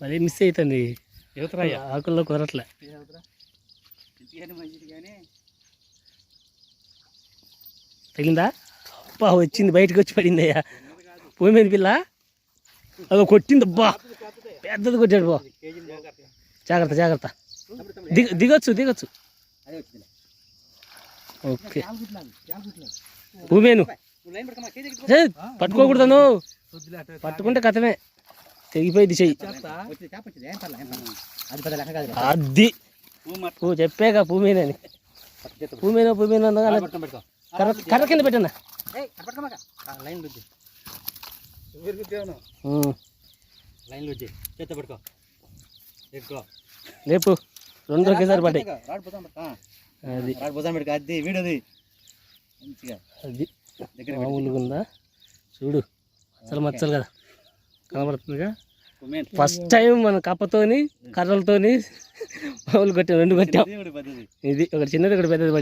మరి మిస్ అవుతుంది ఆకుల్లో కుదరట్లే తగిలిందా? అబ్బా వచ్చింది బయటకు వచ్చి పడింది అయ్యా భూమి మీద పిల్ల? అదో కొట్టింది అబ్బా. పెద్దది కొట్టాడు బా జాగ్రత్త జాగ్రత్త. దిగ దిగొచ్చు దిగొచ్చు. ఓకే. భూమేను పట్టుకోకూడదు పట్టుకుంటే కథమే. తెగిపోయింది చెయ్యి. అది ఓ చెప్పాక భూమేనో భూమేనో పట్టుకో. అనగా పట్టుకో, పట్టుకో. కర్ర కర్ర కింద లేపు. రెండు ఒకేసారి పడ్డాయి. అది. అది వీడది. మామూలుగా ఉందా చూడు. అసలు మచ్చలు కదా. కనబడుతుందిగా. ఫస్ట్ టైం మన కప్పతోని కర్రలతోని మామూలు కొట్టాం రెండు కొట్టాం. ఇది ఒకటి చిన్నది ఒకటి పెద్దది